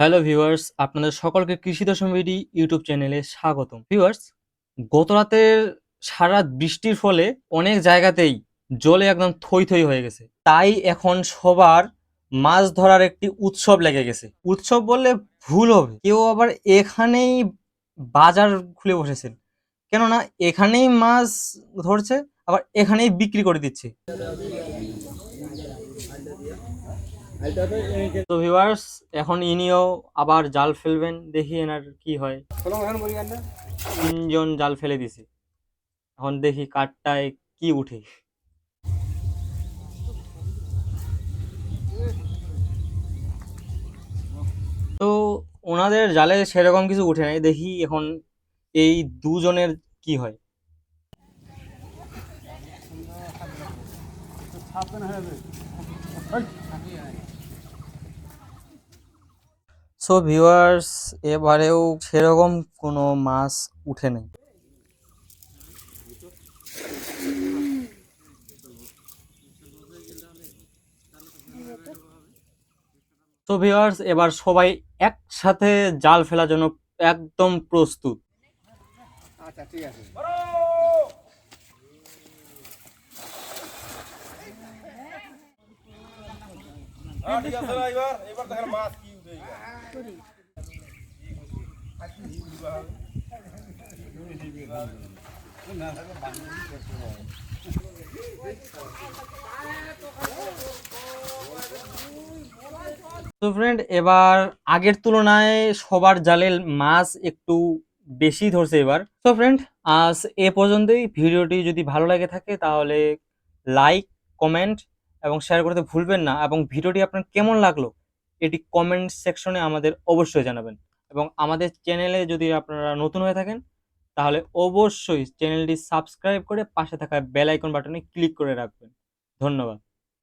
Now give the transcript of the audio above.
Hello viewers, আপনাদের সকলকে কৃষি দশম বিডি ইউটিউব চ্যানেলে স্বাগতম। ভিউয়ার্স, গত রাতের সারা বৃষ্টির ফলে অনেক জায়গাতেই জলে একদম থই থই হয়ে গেছে। তাই এখন সবার মাছ ধরার একটি উৎসব লেগে গেছে। উৎসব বললে ভুল হবে। কেউ আবার এখানেই বাজার খুলে বসেছেন। কেননা এখানেই মাছ ধরছে, আবার এখানেই বিক্রি করে দিচ্ছে। তো ভিউয়ার্স এখন ইনিও আবার জাল ফেলবেন দেখি এনার কি হয়। তিনজন জাল ফেলে দিছে। এখন দেখি কাঠটায় কি উঠে। তো ওনাদের জালে সেরকম কিছু উঠে নাই দেখি এখন এই দুজনের কি হয়। সো ভিউয়ার্স এবারেও সেরকম কোনো মাছ উঠে নেই। তো ভিউয়ার্স এবার সবাই একসাথে জাল ফেলার জন্য একদম প্রস্তুত। আচ্ছা ঠিক আছে। ঠিক আছে না এবার এবার দেখেন মাছ কি উঠে তো ফ্রেন্ড এবার আগের তুলনায় সবার জালের মাছ একটু বেশি ধরছে এবার। তো ফ্রেন্ড আজ এ পর্যন্তই। ভিডিওটি যদি ভালো লাগে থাকে, তাহলে লাইক কমেন্ট এবং শেয়ার করতে ভুলবেন না। এবং ভিডিওটি আপনার কেমন লাগল, এটি কমেন্ট সেকশনে আমাদের অবশ্যই জানাবেন। এবং আমাদের চ্যানেলে যদি আপনারা নতুন হয়ে থাকেন তাহলে অবশ্যই চ্যানেলটি সাবস্ক্রাইব করে পাশে থাকা বেল আইকন বাটনে ক্লিক করে রাখবেন। ধন্যবাদ।